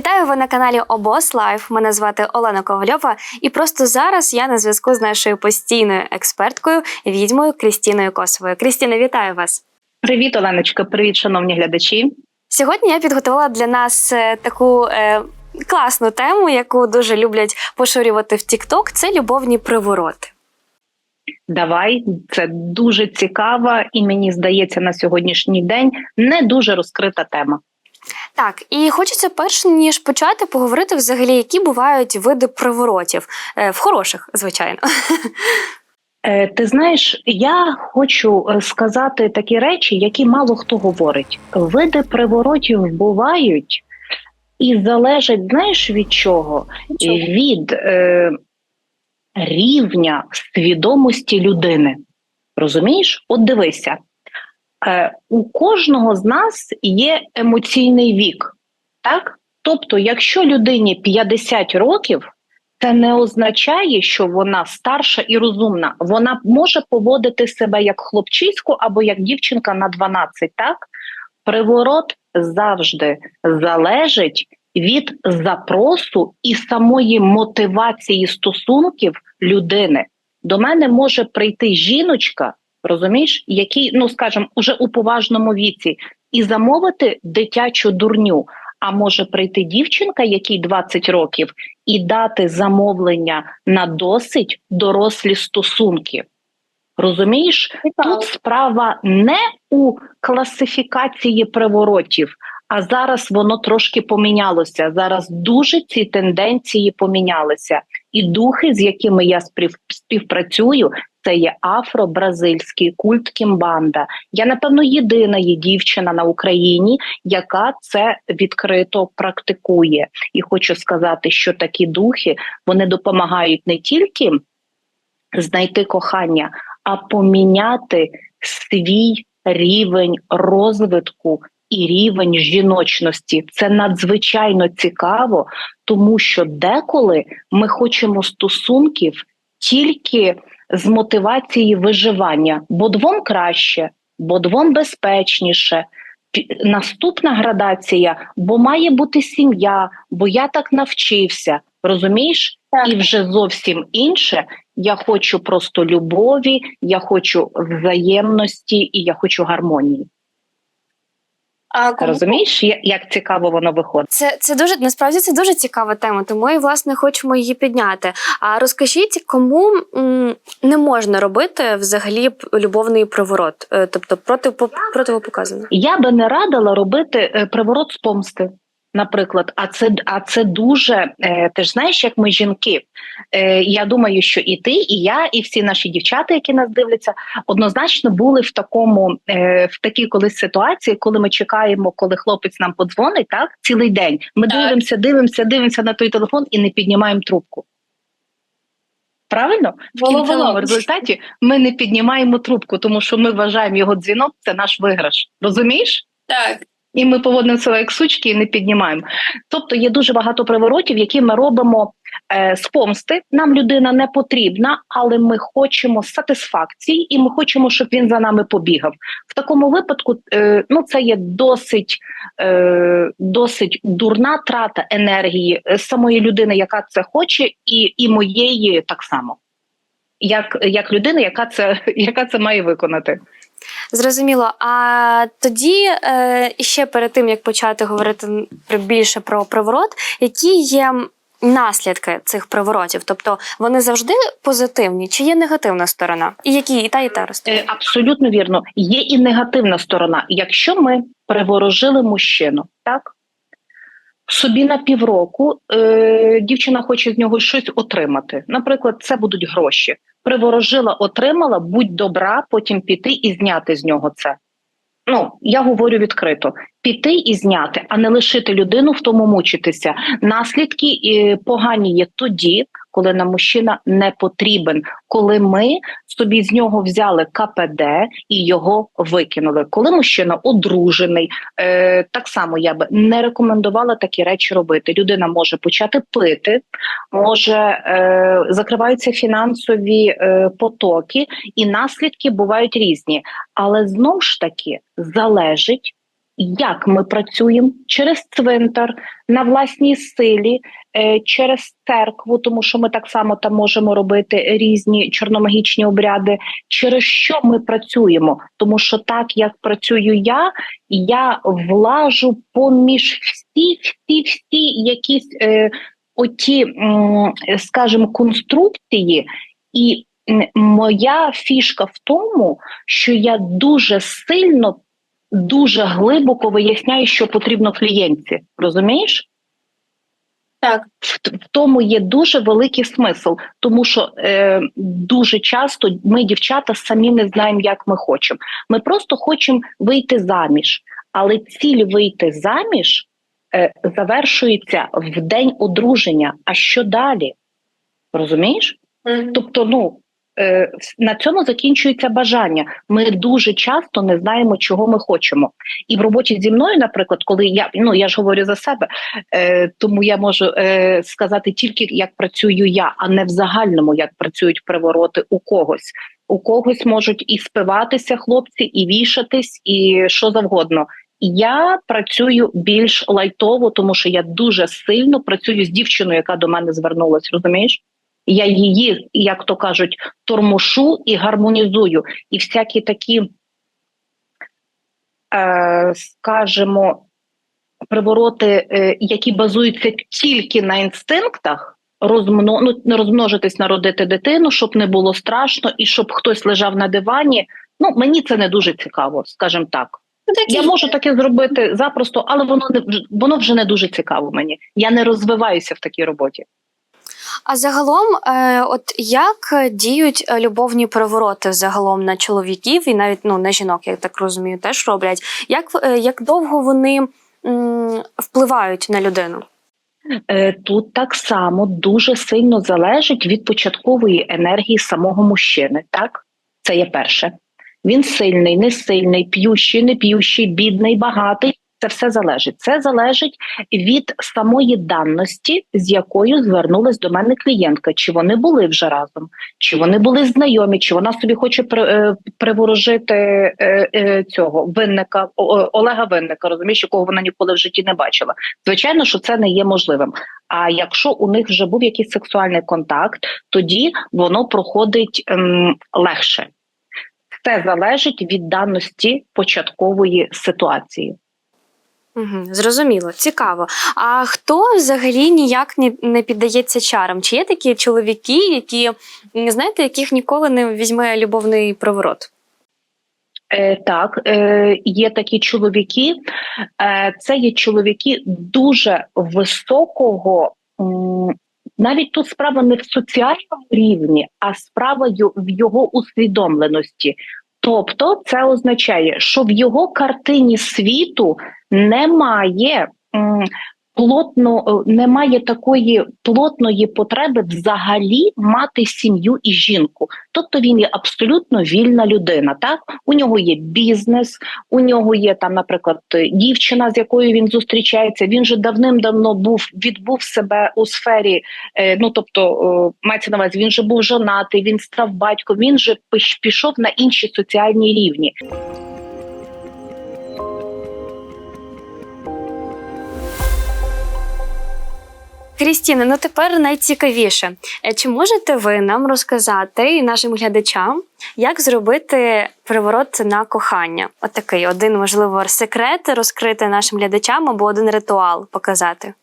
Вітаю ви на каналі Обос Лайф. Мене звати Олена Ковальова, і просто зараз я на зв'язку з нашою постійною експерткою, відьмою Крістіною Косовою. Крістіна, вітаю вас! Привіт, Оленочка. Привіт, шановні глядачі. Сьогодні я підготувала для нас е, таку е, класну тему, яку дуже люблять поширювати в TikTok. Це любовні привороти. Давай, це дуже цікава і мені здається на сьогоднішній день не дуже розкрита тема. Так, і хочеться перш ніж почати поговорити взагалі, які бувають види приворотів Е, в хороших, звичайно. Е, ти знаєш, я хочу е, сказати такі речі, які мало хто говорить. Види приворотів бувають і залежать, знаєш від чого? Від е, рівня свідомості людини. Розумієш? От дивися, у кожного з нас є емоційний вік. Так? Тобто, якщо людині 50 років, це не означає, що вона старша і розумна. Вона може поводити себе як хлопчисько або як дівчинка на 12, так? Приворот завжди залежить від запросу і самої мотивації стосунків людини. До мене може прийти жіночка, розумієш, який, ну скажімо, уже у поважному віці, і замовити дитячу дурню. А може прийти дівчинка, якій 20 років, і дати замовлення на досить дорослі стосунки. Розумієш, тут справа не у класифікації приворотів, а зараз воно трошки помінялося. Зараз дуже ці тенденції помінялися. І духи, з якими я спів, співпрацюю, це є афро-бразильський культ кімбанда. Я напевно єдина є дівчина на Україні, яка це відкрито практикує. І хочу сказати, що такі духи вони допомагають не тільки знайти кохання, а поміняти свій рівень розвитку і рівень жіночності. Це надзвичайно цікаво, тому що деколи ми хочемо стосунків тільки з мотивації виживання, бо двом краще, бо двом безпечніше. Наступна градація, бо має бути сім'я, бо я так навчився. Розумієш? І вже зовсім інше. Я хочу просто любові, я хочу взаємності і я хочу гармонії. А кому- Розумієш, я- як цікаво воно виходить? Це, це дуже насправді це дуже цікава тема, тому і власне хочемо її підняти. А розкажіть, кому м, не можна робити взагалі любовний приворот, Е, тобто проти противопоказано. Я би не радила робити е, приворот з помсти. Наприклад, а це а це дуже е, ти ж знаєш, як ми жінки. Е, я думаю, що і ти, і я, і всі наші дівчата, які нас дивляться, однозначно були в такому е, в такій колись ситуації, коли ми чекаємо, коли хлопець нам подзвонить, так цілий день. Ми Так. дивимося, дивимося, дивимося на той телефон і не піднімаємо трубку. Правильно? В кінцевому результаті ми не піднімаємо трубку, тому що ми вважаємо його дзвінок це наш виграш. Розумієш? Так, І ми поводимо себе як сучки і не піднімаємо. Тобто є дуже багато приворотів, які ми робимо е, з помсти. Нам людина не потрібна, але ми хочемо сатисфакції, і ми хочемо, щоб він за нами побігав. В такому випадку е, ну це є досить, е, досить дурна трата енергії е, самої людини, яка це хоче, і, і моєї так само. Як, як людина, яка це, яка це має виконати. Зрозуміло. А тоді е, ще перед тим як почати говорити більше про приворот, які є наслідки цих приворотів? Тобто вони завжди позитивні, чи є негативна сторона? І які і та, і та росте? Е, Абсолютно вірно. Є і негативна сторона. Якщо ми приворожили мужчину, так собі на півроку е, дівчина хоче з нього щось отримати. Наприклад, це будуть гроші. Приворожила, отримала, будь добра, потім піти і зняти з нього це. Ну, я говорю відкрито: піти і зняти, а не лишити людину в тому мучитися. Наслідки е, погані є тоді, коли нам мужчина не потрібен, коли ми собі з нього взяли КПД і його викинули. Коли мужчина одружений, е, так само я би не рекомендувала такі речі робити. Людина може почати пити, може е, закриваються фінансові е, потоки, і наслідки бувають різні. Але знову ж таки залежить як ми працюємо через цвинтар на власній силі, е, через церкву, тому що ми так само там можемо робити різні чорномагічні обряди. Через що ми працюємо? Тому що так як працюю я, я влажу поміж всі, всі, всі якісь е, оті, скажімо, конструкції, і моя фішка в тому, що я дуже сильно, дуже глибоко виясняю, що потрібно клієнтці. Розумієш? Так. В, в тому є дуже великий смисл, тому що е, дуже часто ми, дівчата, самі не знаємо, як ми хочемо. Ми просто хочемо вийти заміж, але ціль вийти заміж е, завершується в день одруження. А що далі? Розумієш? Тобто, ну на цьому закінчується бажання. Ми дуже часто не знаємо, чого ми хочемо. І в роботі зі мною, наприклад, коли я ну я ж говорю за себе, е, тому я можу е, сказати тільки як працюю я, а не в загальному, як працюють привороти у когось. У когось можуть і спиватися хлопці, і вішатись, і що завгодно. Я працюю більш лайтово, тому що я дуже сильно працюю з дівчиною, яка до мене звернулась. Розумієш? Я її, як то кажуть, тормошу і гармонізую. І всякі такі, е, скажімо, привороти, е, які базуються тільки на інстинктах, розмно, ну, не розмножитись, народити дитину, щоб не було страшно, і щоб хтось лежав на дивані. Ну, мені це не дуже цікаво, скажімо так. Я можу таке зробити запросто, але воно не воно вже не дуже цікаво мені. Я не розвиваюся в такій роботі. А загалом, е, от як діють е, любовні перевороти загалом на чоловіків і навіть ну на жінок, я так розумію, теж роблять. Як е, як довго вони м, впливають на людину? Е, Тут так само дуже сильно залежить від початкової енергії самого мужчини. Так, це є перше. Він сильний, не сильний, п'ющий, не п'ющий, бідний, багатий. Це все залежить. Це залежить від самої даності, з якою звернулась до мене клієнтка. Чи вони були вже разом, чи вони були знайомі, чи вона собі хоче е, приворожити е, е, цього винника Олега Винника, розумієш, якого вона ніколи в житті не бачила. Звичайно, що це не є можливим. А якщо у них вже був якийсь сексуальний контакт, тоді воно проходить ем, легше. Це залежить від даності початкової ситуації. Угу, зрозуміло, цікаво. А хто взагалі ніяк не, піддається чарам? Чи є такі чоловіки, які знаєте, яких ніколи не візьме любовний приворот? Е, так, е, є такі чоловіки. Е, це є чоловіки дуже високого. навіть тут справа не в соціальному рівні, а справа в його усвідомленості. Тобто, це означає, що в його картині світу немає плотно, е, немає такої плотної потреби взагалі мати сім'ю і жінку. Тобто він є абсолютно вільна людина. Так у нього є бізнес, у нього є там, наприклад, дівчина, з якою він зустрічається. Він же давним-давно був відбув себе у сфері. Е, ну тобто, е, мається на увазі, він же був жонатий, він став батьком. Він же пішов на інші соціальні рівні. Крістіна, ну тепер найцікавіше. Е, Чи можете ви нам розказати і нашим глядачам, як зробити приворот на кохання? Отакий один, можливо, секрет розкрити нашим глядачам або один ритуал показати.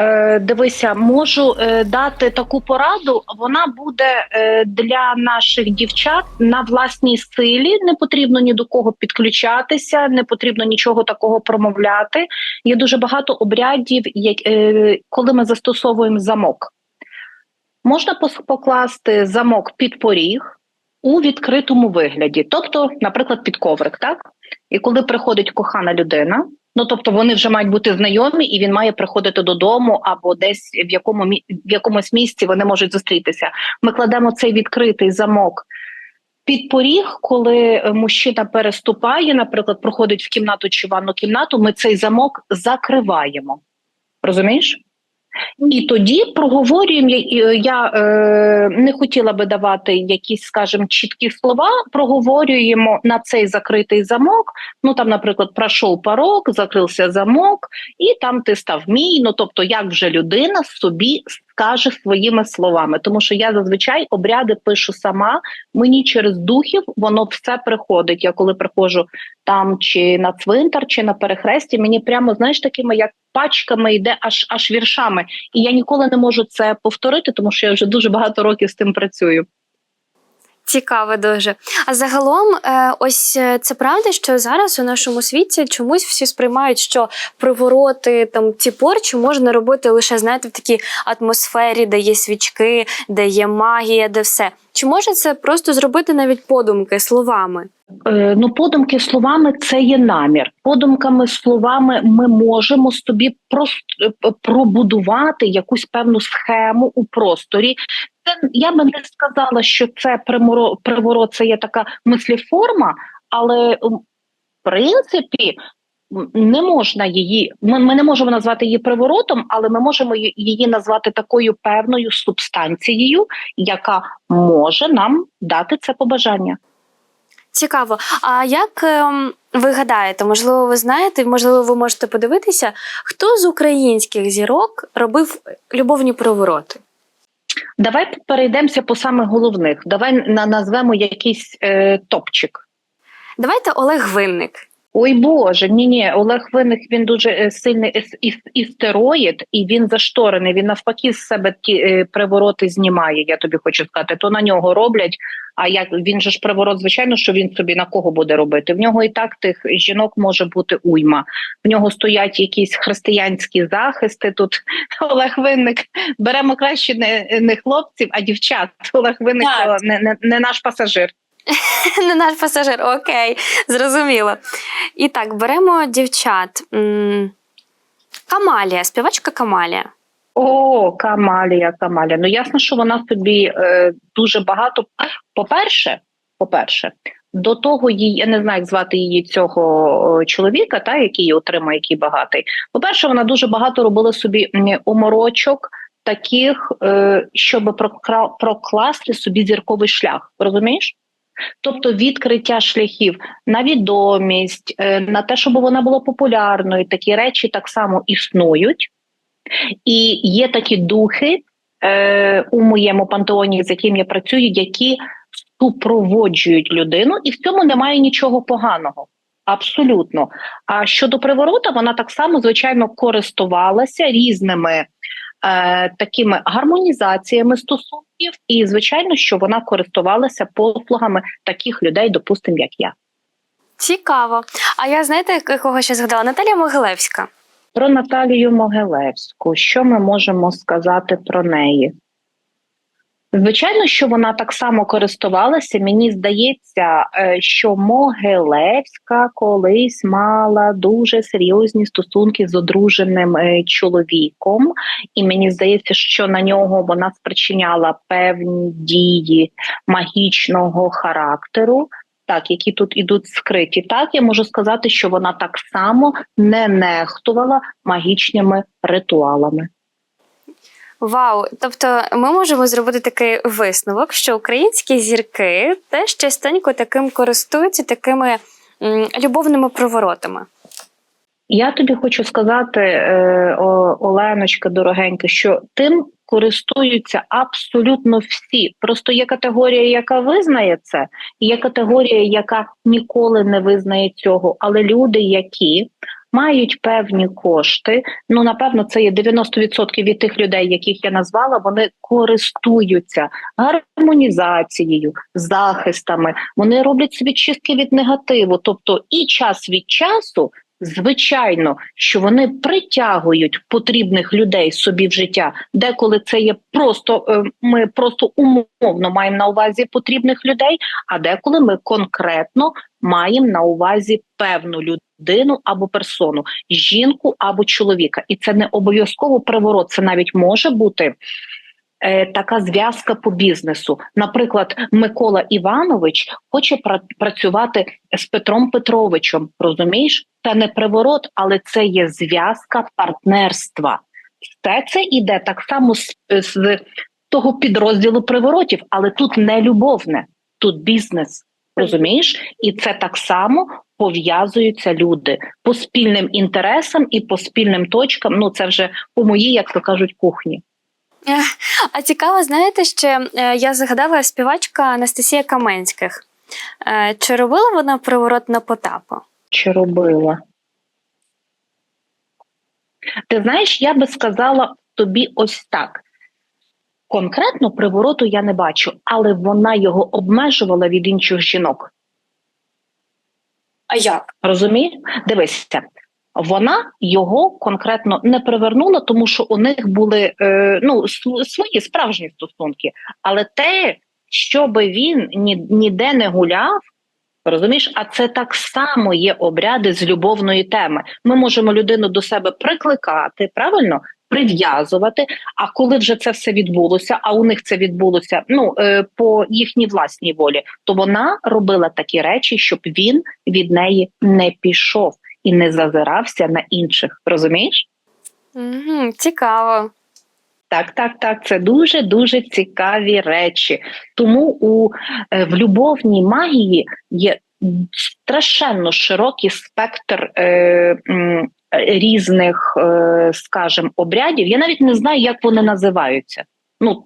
Е, дивися, можу е, дати таку пораду. Вона буде е, для наших дівчат на власній силі. Не потрібно ні до кого підключатися, не потрібно нічого такого промовляти. Є дуже багато обрядів, коли ми застосовуємо замок. Можна покласти замок під поріг у відкритому вигляді, тобто, наприклад, під коврик, так? І коли приходить кохана людина, Ну тобто вони вже мають бути знайомі, і він має приходити додому або десь в якому в якомусь місці вони можуть зустрітися. Ми кладемо цей відкритий замок під поріг, коли е, мужчина переступає, наприклад, проходить в кімнату чи ванну кімнату. Ми цей замок закриваємо. Розумієш? І тоді проговорюємо. я- Я е, не хотіла би давати якісь, скажімо, чіткі слова. Проговорюємо на цей закритий замок. Ну там, наприклад, пройшов порог, закрився замок, і там ти став мій. Ну тобто, як вже людина собі скаже своїми словами, тому що я зазвичай обряди пишу сама. Мені через духів воно все приходить. Я коли приходжу там чи на цвинтар, чи на перехресті, мені прямо знаєш такими як пачками йде аж аж віршами. І я ніколи не можу це повторити, тому що я вже дуже багато років з тим працюю. Цікаво дуже. А загалом, е, ось е, це правда, що зараз у нашому світі чомусь всі сприймають, що привороти там ці порчі можна робити лише знаєте в такій атмосфері, де є свічки, де є магія, де все. Чи може це просто зробити навіть подумки словами? Е, ну, подумки словами це є намір. Подумками словами ми можемо собі е, пробудувати якусь певну схему у просторі. Це я би не сказала, що це приворот, це є така мисліформа, але в принципі. Не можна її, ми, ми не можемо назвати її приворотом, але ми можемо її назвати такою певною субстанцією, яка може нам дати це побажання. Цікаво. А як ем, ви гадаєте, можливо, ви знаєте, можливо, ви можете подивитися, хто з українських зірок робив любовні привороти? Давай перейдемося по самих головних. Давай назвемо якийсь е, топчик. Давайте Олег Винник. Ой Боже, ні, ні, Олег Винник він дуже е, сильний іс- іс- істероїд, і він зашторений. Він навпаки з себе ті е, привороти знімає. Я тобі хочу сказати, то на нього роблять. А як він же ж приворот, звичайно, що він собі на кого буде робити? В нього і так тих жінок може бути уйма. В нього стоять якісь християнські захисти. Тут Олег Винник беремо краще не, не хлопців, а дівчат. Олег Винник не, не, не наш пасажир. Не наш пасажир, окей, зрозуміло. І так, беремо дівчат. Камалія, співачка Камалія. О, Камалія, Камалія. Ну ясно, що вона собі е, дуже багато. По-перше, по-перше, до того її, я не знаю, як звати її цього чоловіка, та який її отримає, який багатий. По-перше, вона дуже багато робила собі м, оморочок. Таких, е, щоб прокласти собі зірковий шлях, розумієш? Тобто відкриття шляхів на відомість, е, на те, щоб вона була популярною, такі речі так само існують. І є такі духи е, у моєму пантеоні, з яким я працюю, які супроводжують людину, і в цьому немає нічого поганого. Абсолютно. А щодо приворота, вона так само, звичайно, користувалася різними е, такими гармонізаціями стосунків, і звичайно, що вона користувалася послугами таких людей, допустимо, як я. Цікаво. А я знаєте, кого ще згадала? Наталія Могилевська. Про Наталію Могилевську, що ми можемо сказати про неї? Звичайно, що вона так само користувалася. Мені здається, е, що Могилевська колись мала дуже серйозні стосунки з одруженим е, чоловіком, і мені здається, що на нього вона спричиняла певні дії магічного характеру. Так, які тут ідуть скриті, так я можу сказати, що вона так само не нехтувала магічними ритуалами. Вау! Тобто ми можемо зробити такий висновок, що українські зірки теж частенько таким користуються такими м, любовними приворотами. Я тобі хочу сказати, е, О- Оленочка, дорогенька, що тим користуються абсолютно всі. Просто є категорія, яка визнає це, і є категорія, яка ніколи не визнає цього. Але люди, які мають певні кошти, ну напевно, це є 90% від тих людей, яких я назвала, вони користуються гармонізацією, захистами. Вони роблять собі чистки від негативу. Тобто, і час від часу Звичайно, що вони притягують потрібних людей собі в життя. Деколи це є просто е, ми просто умовно маємо на увазі потрібних людей, а деколи ми конкретно маємо на увазі певну людину або персону, жінку або чоловіка. І це не обов'язково приворот. Це навіть може бути така зв'язка по бізнесу. Наприклад, Микола Іванович хоче пра- працювати з Петром Петровичем. Розумієш, це не приворот, але це є зв'язка партнерства. Все це іде так само з, з того підрозділу приворотів, але тут не любовне, тут бізнес. Розумієш? І це так само пов'язуються люди по спільним інтересам і по спільним точкам. Ну це вже по моїй, як то кажуть, кухні. А цікаво, знаєте, ще е, я згадала співачка Анастасія Каменських. Е, Чи робила вона приворот на Потапа? Чи робила? Ти знаєш, я би сказала тобі ось так. Конкретно привороту я не бачу, але вона його обмежувала від інших жінок. А як? Розумієш? Дивися, вона його конкретно не привернула, тому що у них були е, ну, свої справжні стосунки. Але те, щоб він ні, ніде не гуляв, розумієш, а це так само є обряди з любовної теми. Ми можемо людину до себе прикликати, правильно? Прив'язувати. А коли вже це все відбулося, а у них це відбулося ну е, по їхній власній волі, то вона робила такі речі, щоб він від неї не пішов і не зазирався на інших. Розумієш? Угу, цікаво. Так, так, так, це дуже дуже цікаві речі. Тому у е, в любовній магії є страшенно широкий спектр е, різних, е, скажімо, обрядів. Я навіть не знаю, як вони називаються. Ну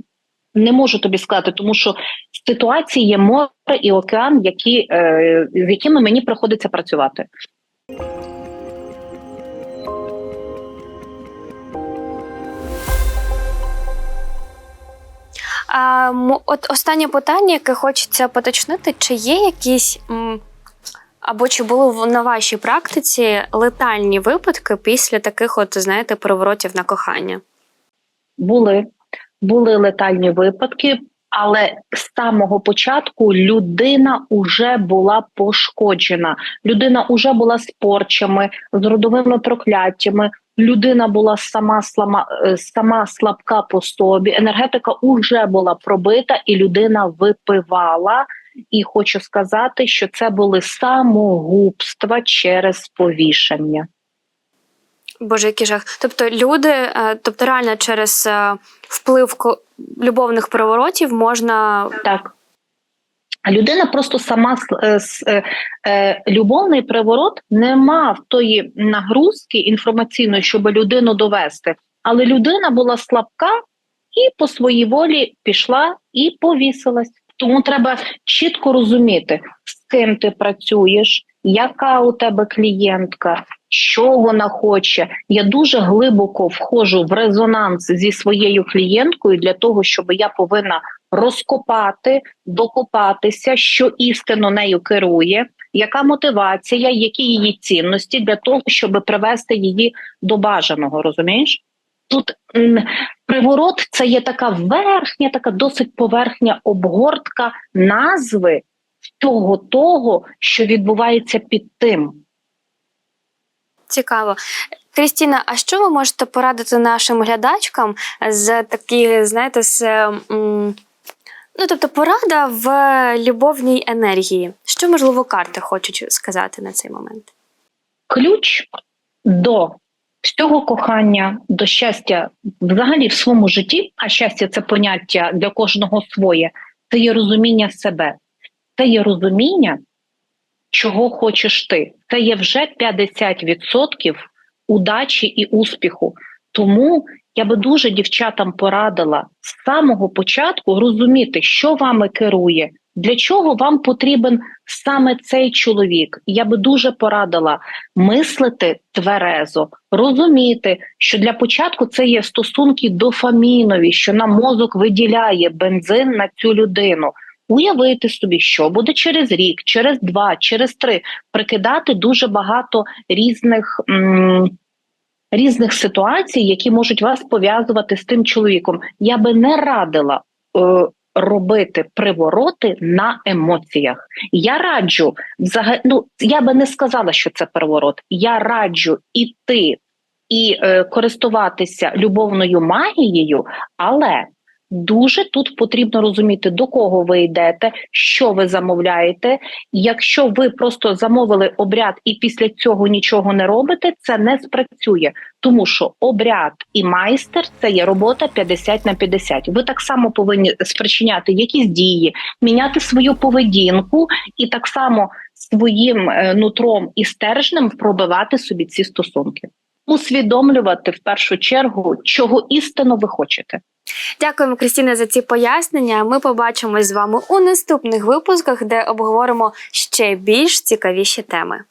не можу тобі сказати, тому що ситуації є море і океан, які, е, з якими мені приходиться працювати. А, от останнє питання, яке хочеться поточнити, чи є якісь або чи були на вашій практиці летальні випадки після таких, от знаєте, приворотів на кохання? Були, були летальні випадки, але з самого початку людина вже була пошкоджена. Людина вже була з порчами, з родовими прокляттями. Людина була сама слама, е, сама слабка по собі. Енергетика вже була пробита, і людина випивала. І хочу сказати, що це були самогубства через повішання. Боже, який жах. Тобто люди, е, тобто реально через е, вплив любовних приворотів можна Так. Людина просто сама е, е, е, любовний приворот не мав тої нагрузки інформаційної, щоб людину довести. Але людина була слабка і по своїй волі пішла і повісилась. Тому треба чітко розуміти, з ким ти працюєш, яка у тебе клієнтка, що вона хоче. Я дуже глибоко входжу в резонанс зі своєю клієнткою для того, щоб я повинна розкопати, докопатися, що істинно нею керує, яка мотивація, які її цінності для того, щоб привести її до бажаного. Розумієш? Тут приворот це є така верхня, така досить поверхня обгортка назви всього того, що відбувається під тим. Цікаво. Крістіна, а що ви можете порадити нашим глядачкам з такі, знаєте, з м, ну тобто порада в любовній енергії? Що можливо карти хочуть сказати на цей момент? ключ до всього кохання, до щастя взагалі в своєму житті, а щастя це поняття для кожного своє, це є розуміння себе, це є розуміння, чого хочеш ти. Це є вже 50% удачі і успіху. Тому я би дуже дівчатам порадила з самого початку розуміти, що вами керує, для чого вам потрібен саме цей чоловік. Я би дуже порадила мислити тверезо, розуміти, що для початку це є стосунки дофамінові, що нам мозок виділяє бензин на цю людину. Уявити собі, що буде через рік, через два, через три, прикидати дуже багато різних. М- Різних ситуацій, які можуть вас пов'язувати з тим чоловіком, я би не радила е, робити привороти на емоціях. Я раджу взагалі, ну я би не сказала, що це приворот. Я раджу іти і е, користуватися любовною магією, але Дуже тут потрібно розуміти, до кого ви йдете, що ви замовляєте. Якщо ви просто замовили обряд і після цього нічого не робите, це не спрацює, тому що обряд і майстер це є робота 50 на 50. Ви так само повинні спричиняти якісь дії, міняти свою поведінку і так само своїм е, нутром і стержнем пробивати собі ці стосунки. Усвідомлювати в першу чергу, чого істинно ви хочете. Дякуємо, Крістіна, за ці пояснення. Ми побачимось з вами у наступних випусках, де обговоримо ще більш цікавіші теми.